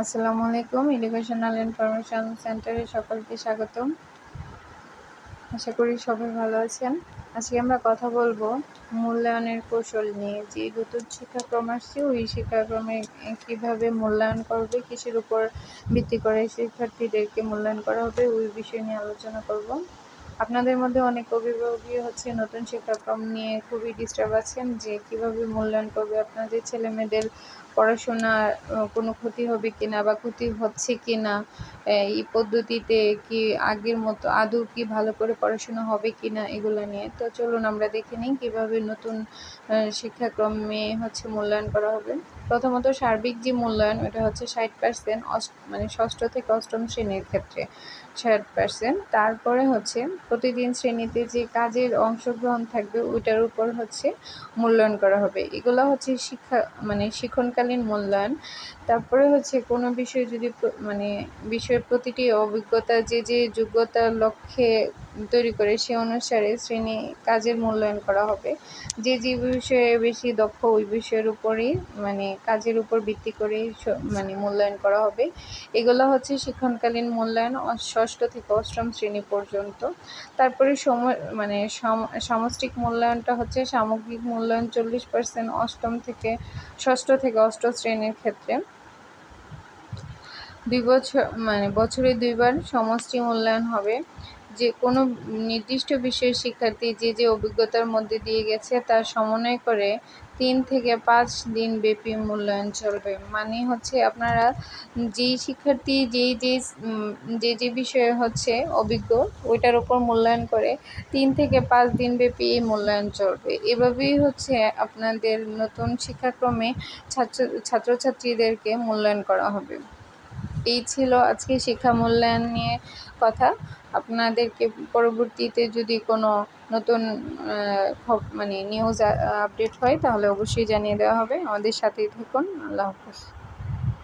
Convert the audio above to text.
আসসালামু আলাইকুম educational information সেন্টারে সকলকে স্বাগতম। আশা করি সবাই ভালো আছেন। আজকে আমরা কথা বলব মূল্যায়নের কৌশল নিয়ে, যে নতুন শিক্ষাক্রম আসছে, ওই শিক্ষাক্রমে কীভাবে মূল্যায়ন করবে, কিসের উপর ভিত্তি করে শিক্ষার্থীদেরকে মূল্যায়ন করা হবে, ওই বিষয় নিয়ে আলোচনা করব। আপনাদের মধ্যে অনেক অভিভাবকই হচ্ছে নতুন শিক্ষাক্রম নিয়ে খুবই ডিস্টার্ব আছেন, যে কীভাবে মূল্যায়ন করবে আপনাদের ছেলে মেয়েদের পড়াশোনার কোনো ক্ষতি হবে কি না বা ক্ষতি হচ্ছে কি না এই পদ্ধতিতে কি আগের মতো আদৌ কি ভালো করে পড়াশোনা হবে কি না এগুলো নিয়ে। তো চলুন আমরা দেখে নিই কীভাবে নতুন শিক্ষাক্রমে হচ্ছে মূল্যায়ন করা হবে। প্রথমত সার্বিক যে মূল্যায়ন, ওটা হচ্ছে ষাট পার্সেন্ট মানে ষষ্ঠ থেকে অষ্টম শ্রেণির ক্ষেত্রে ষাট পার্সেন্ট তারপরে হচ্ছে প্রতিদিন শ্রেণীতে যে কাজের অংশগ্রহণ থাকবে, ওইটার উপর হচ্ছে মূল্যায়ন করা হবে। এগুলো হচ্ছে শিক্ষা মানে শিক্ষণকালীন মূল্যায়ন। তারপরে হচ্ছে কোনো বিষয়ে যদি মানে বিষয়ের প্রতিটি অভিজ্ঞতা, যে যে যোগ্যতার লক্ষ্যে তৈরি করে, সে অনুসারে শ্রেণি কাজের মূল্যায়ন করা হবে। যে যে বিষয়ে বেশি দক্ষ, ওই বিষয়ের উপরেই মানে কাজের উপর ভিত্তি করেই মানে মূল্যায়ন করা হবে। এগুলো হচ্ছে শিক্ষণকালীন মূল্যায়ন ষষ্ঠ থেকে অষ্টম শ্রেণি পর্যন্ত। তারপরে সম মানে সামষ্টিক মূল্যায়নটা হচ্ছে সামগ্রিক মূল্যায়ন চল্লিশ পার্সেন্ট অষ্টম থেকে ষষ্ঠ থেকে অষ্ট শ্রেণির ক্ষেত্রে। দুই বছর মানে বছরে দুইবার সমষ্টি মূল্যায়ন হবে। যে কোনো নির্দিষ্ট বিষয়ের শিক্ষার্থী যে যে অভিজ্ঞতার মধ্যে দিয়ে গেছে, তার সমন্বয় করে তিন থেকে পাঁচ দিন ব্যাপী মূল্যায়ন চলবে। মানে হচ্ছে আপনারা যেই শিক্ষার্থী যেই যে যে যে বিষয়ে হচ্ছে অভিজ্ঞ, ওইটার উপর মূল্যায়ন করে তিন থেকে পাঁচ দিন ব্যাপী এই মূল্যায়ন চলবে। এভাবেই হচ্ছে আপনাদের নতুন শিক্ষাক্রমে ছাত্র, ছাত্রছাত্রীদেরকে মূল্যায়ন করা হবে। এই ছিল আজকে শিক্ষা মূল্যায়ন নিয়ে কথা। আপনাদেরকে পরবর্তীতে যদি কোনো নতুন মানে নিউজ আপডেট হয়, তাহলে অবশ্যই জানিয়ে দেওয়া হবে। আমাদের সাথেই থাকুন। আল্লাহ হাফিজ।